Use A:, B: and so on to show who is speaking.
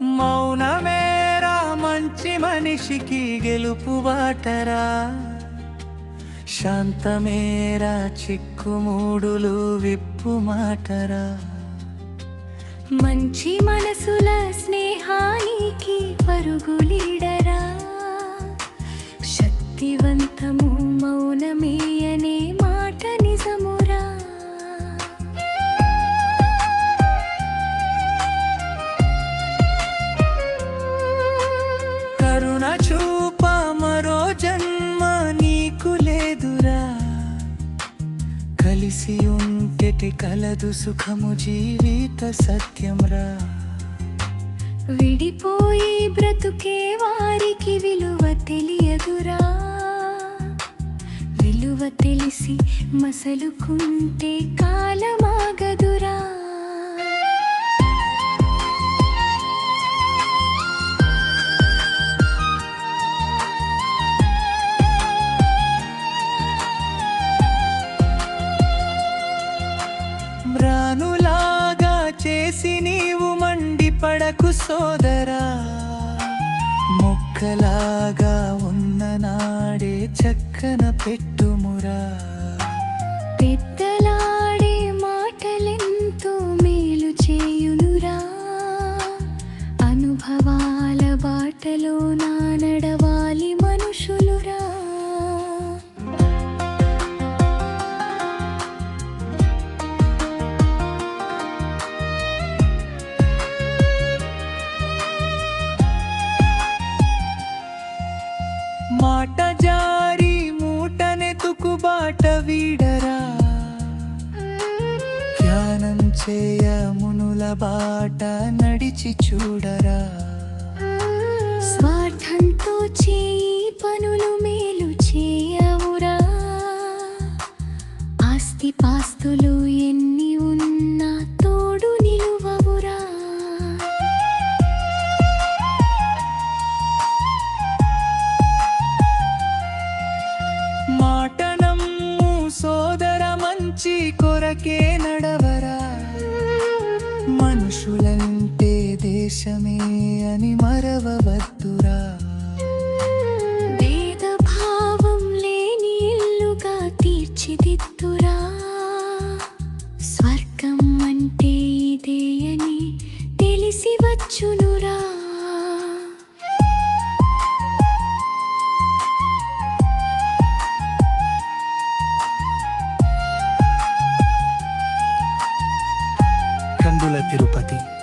A: మౌనమేరా మంచి మనిషికి గెలుపు బాటరా శాంతమేరా చిక్కుమూడులు విప్పు మాటరా.
B: మంచి మనసుల స్నేహానికి
A: పరుగులీడ చూప మరో జన్మ నీకు లేదురా. కలిసి ఉంటెటి కలదు సుఖము జీవిత సత్యంరా.
B: విడిపోయి బ్రతుకే వారికి విలువ తెలియదురా. విలువ తెలిసి మసలుకుంటే కాలమాగదురా.
A: చేసి నీవు మండిపడకు సోదరా. మొక్కలాగా ఉన్న నాడే చక్కన పెట్టుమురా.
B: పెద్దలాడే మాటలెంతో మేలు చేయునురా. అనుభవాల బాటలో
A: వీడరా? ధ్యానం చేయ మునుల బాట నడిచి చూడరా?
B: స్వార్థంతో చేయి
A: మంచి కొరకే నడవరా. మనుషులంటే దేశమే అని మరవవద్దురా.
B: భేదభావం లేని ఇల్లుగా తీర్చిదిద్దురా. స్వర్గం అంటే ఇదే అని తెలిసి వచ్చునురా.
A: రంగుల తిరుపతి.